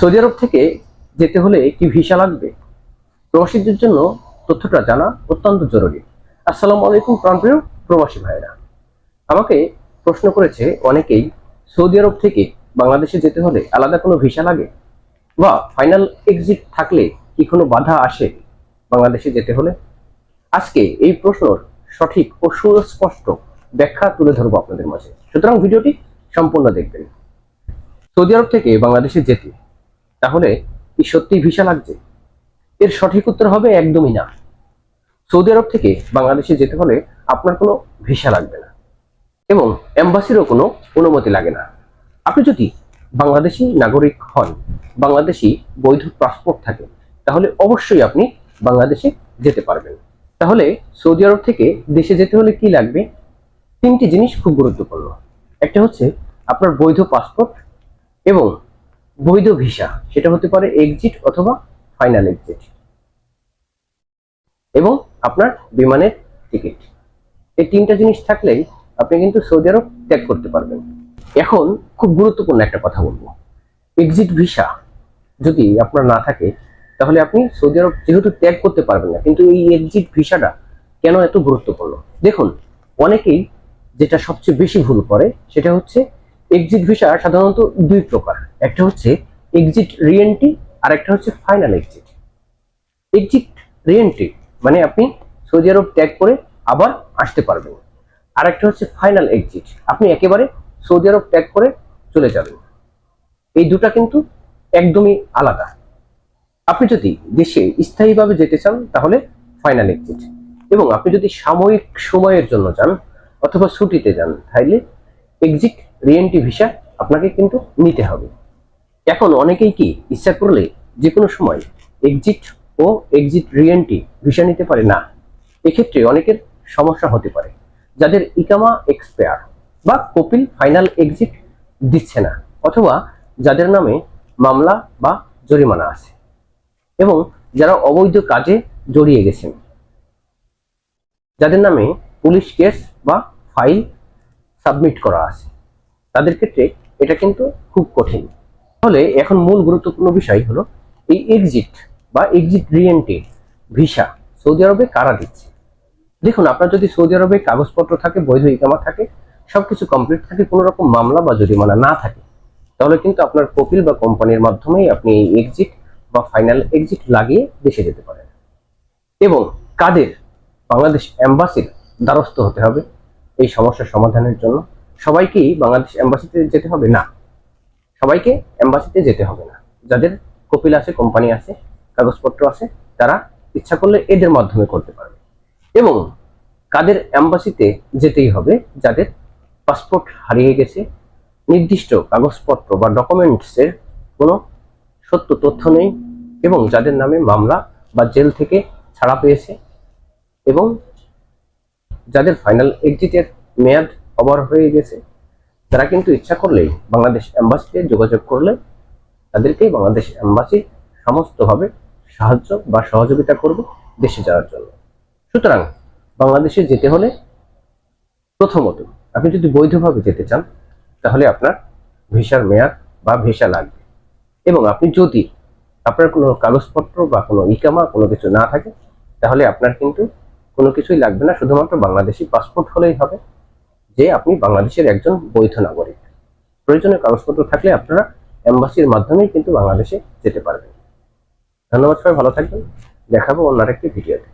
Saudi আরব থেকে যেতে হলে কি ভিসা লাগবে? প্রবাসীদের জন্য তথ্যটা জানা অত্যন্ত জরুরি। আসসালামু আলাইকুম প্রাণপ্রিয় প্রবাসী ভাইরা আমাকে প্রশ্ন করেছে অনেকেই, সৌদি আরব থেকে বাংলাদেশে যেতে হলে আলাদা কোনো ভিসা লাগে? বা ফাইনাল এক্সিট থাকলে কি কোনো বাধা আসে বাংলাদেশে যেতে হলে? আজকে এই প্রশ্নর সঠিক ও সুস্পষ্ট ব্যাখ্যা তুলে ধরবো আপনাদের মাঝে। সুতরাং ভিডিওটি সম্পূর্ণ দেখবেন। সৌদি আরব থেকে বাংলাদেশে যেতে তাহলে কি সত্যি ভিসা লাগছে? এর সঠিক উত্তর হবে একদমই না। সৌদি আরব থেকে বাংলাদেশে যেতে হলে আপনার কোনো ভিসা লাগবে না। এবং এম্বাসিরও কোনো অনুমতি লাগে না। আপনি যদি বাংলাদেশি নাগরিক হন, বাংলাদেশি বৈধ পাসপোর্ট থাকে, তাহলে অবশ্যই আপনি বাংলাদেশে যেতে পারবেন। তাহলে সৌদি আরব থেকে দেশে যেতে হলে কি লাগবে? তিনটি জিনিস খুব গুরুত্বপূর্ণ। একটা হচ্ছে আপনার বৈধ পাসপোর্ট এবং বৈধ ভিসা, সেটা হতে পারে এক্সিট অথবা ফাইনাল এক্সিট এবং আপনার বিমানের টিকিট এই তিনটা জিনিস থাকলেই আপনি কিন্তু সৌদি আরব ত্যাগ করতে পারবেন। এখন খুব গুরুত্বপূর্ণ একটা কথা বলব। এক্সিট ভিসা যদি আপনার না থাকে, তাহলে আপনি সৌদি আরব যেহেতু ত্যাগ করতে পারবেন না, কিন্তু এই এক্সিট ভিসাটা কেন এত গুরুত্বপূর্ণ? দেখুন, অনেকেই যেটা সবচেয়ে বেশি ভুল করে, সেটা হচ্ছে এক্সিট ভিসা সাধারণত দুই প্রকার। একটা হচ্ছে এক্সিট রিএন্ট্রি আর একটা হচ্ছে ফাইনাল এক্সিট এক্সিট রিএন্ট্রি মানে আপনি সৌদি আরব ত্যাগ করে আবার আসতে পারবেন। আর একটা হচ্ছে ফাইনাল এক্সিট আপনি একেবারে সৌদি আরব ত্যাগ করে চলে যাবেন। এই দুটা কিন্তু একদমই আলাদা। আপনি যদি দেশে স্থায়ীভাবে যেতে চান, তাহলে ফাইনাল এক্সিট এবং আপনি যদি সাময়িক সময়ের জন্য যান অথবা ছুটিতে যান তাহলে এক্সিট রিএন্ট্রি ভিসা আপনাকে কিন্তু নিতে হবে। এখন অনেকেই কি ইচ্ছা করলে যে কোনো সময় এক্সিট ও এক্সিট রিএন্ট্রি ভিসা নিতে পারে? না। এক্ষেত্রে অনেকের সমস্যা হতে পারে। যাদের ইকামা এক্সপায়ার বা কপিল ফাইনাল এক্সিট দিচ্ছে না অথবা যাদের নামে মামলা বা জরিমানা আছে এবং যারা অবৈধ কাজে জড়িয়ে গেছেন। যাদের নামে পুলিশ কেস বা ফাইল সাবমিট করা আছে। তাদের ক্ষেত্রে এটা কিন্তু খুব কঠিন। তাহলে এখন মূল গুরুত্বপূর্ণ বিষয় হলো এই এক্সিট বা এক্সিট রিএন্ট্রি ভিসা সৌদি আরবে কারা দিচ্ছে? দেখুন, আপনার যদি সৌদি আরবে কাগজপত্র থাকে, বৈধ ইকামা থাকে, সবকিছু কমপ্লিট থাকে, কোনো রকম মামলা বা জরিমানা না থাকে, তাহলে কিন্তু আপনার কপিল বা কোম্পানির মাধ্যমেই আপনি এই এক্সিট বা ফাইনাল এক্সিট লাগিয়ে দেশে যেতে পারেন। এবং কাদের? বাংলাদেশ এম্বাসির দ্বারস্থ হতে হবে, এই সমস্যার সমাধানের জন্য। সবাইকেই বাংলাদেশ এম্বাসিতে যেতে হবে? না। সবাইকে এম্বাসিতে যেতে হবে না। যাদের কপিল আছে কোম্পানি আছে, কাগজপত্র আছে, তারা ইচ্ছা করলে এদের মাধ্যমে করতে পারবে। এবং কাদের এম্বাসিতে যেতেই হবে, যাদের পাসপোর্ট হারিয়ে গেছে, নির্দিষ্ট কাগজপত্র বা ডকুমেন্টসের কোনো সত্য তথ্য নেই, এবং যাদের নামে মামলা বা জেল থেকে ছাড়া পেয়েছে, এবং যাদের ফাইনাল এক্সিটের মেয়াদ ওভার হয়ে গেছে তারা কিন্তু ইচ্ছা করলেই বাংলাদেশ এম্বাসিতে যোগাযোগ করলে তাদেরকে বাংলাদেশ এম্বাসি সমস্তভাবে সাহায্য বা সহযোগিতা করবে দেশে যাওয়ার জন্য। সুতরাং বাংলাদেশে যেতে হলে প্রথমত আপনি যদি বৈধভাবে যেতে চান, তাহলে আপনার ভিসার মেয়াদ বা ভিসা লাগবে। এবং আপনি যদি আপনার কোনো কাগজপত্র বা কোনো ইকামা কোনো কিছু না থাকে, তাহলে আপনার কিন্তু কোনো কিছুই লাগবে না, শুধুমাত্র বাংলাদেশি পাসপোর্ট হলেই হবে। যে আপনি বাংলাদেশের একজন বৈধ নাগরিক। প্রয়োজনীয় কাগজপত্র থাকলে আপনারা এম্বাসির মাধ্যমেই কিন্তু বাংলাদেশে যেতে পারবেন। ধন্যবাদ সবাই, ভালো থাকবেন। দেখাবো অন্য আরেকটি ভিডিওতে।